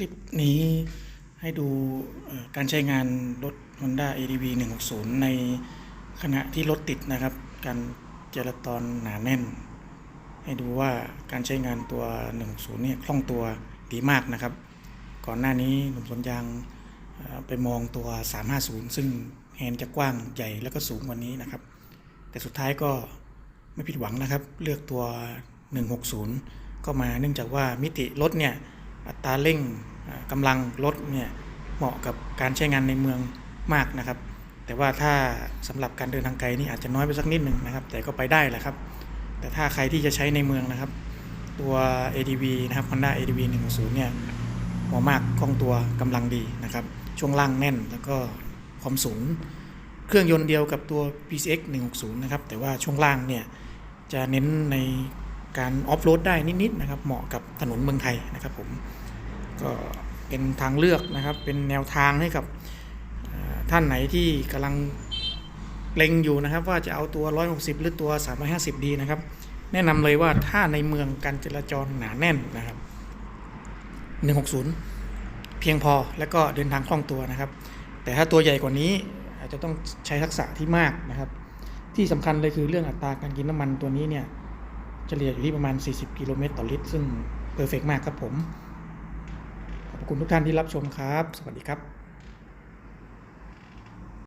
ลิปนี้ให้ดูการใช้งานรถ Honda ADV 160 ในขณะที่รถติดนะครับ การจราจรหนาแน่น ให้ดูว่าการใช้งานตัว 160 เนี่ยคล่องตัวดีมากนะครับ ก่อนหน้านี้หนุ่มสวนยางไปมองตัว 350 ซึ่งแฮนด์จะกว้างใหญ่แล้วก็สูงกว่านี้นะครับ แต่สุดท้ายก็ไม่ผิดหวังนะครับ เลือกตัว 160 ก็มาเนื่องจากว่ามิติรถเนี่ยอัตราเร่ง กำลังรถเนี่ยเหมาะกับการใช้งานในเมืองมากนะครับ แต่ว่าถ้าสำหรับการเดินทางไกลนี่อาจจะน้อยไปสักนิดหนึ่งนะครับ แต่ก็ไปได้แหละครับ แต่ถ้าใครที่จะใช้ในเมืองนะครับ ตัว ADV นะครับ Honda ADV 160เนี่ยเหมาะมากคล่องตัวกำลังดีนะครับ ช่วงล่างแน่นแล้วก็ความสูงเครื่องยนต์เดียวกับตัว PCX 160นะครับ แต่ว่าช่วงล่างเนี่ยจะเน้นในการออฟโรดได้นิดๆนะครับ เหมาะกับถนนเมืองไทยนะครับผมก็ เป็นทางเลือกนะครับ เป็นแนวทางให้กับท่านไหนที่กำลังเล็งอยู่นะครับ ว่าจะเอาตัว 160 หรือตัว 350 ดีนะครับ แนะนำเลยว่าถ้าในเมืองการจราจรหนาแน่นนะครับ 160 เพียงพอแล้วก็เดินทางคล่องตัวนะครับ แต่ถ้าตัวใหญ่กว่านี้อาจจะต้องใช้ทักษะที่มากนะครับ ที่สำคัญเลยคือเรื่องอัตราการกินน้ำมันตัวนี้เนี่ยเฉลี่ยอยู่ที่ประมาณ 40 กิโลเมตรต่อลิตร ซึ่งเพอร์เฟกมากครับผม คุณทุกท่านที่รับชมครับ สวัสดีครับ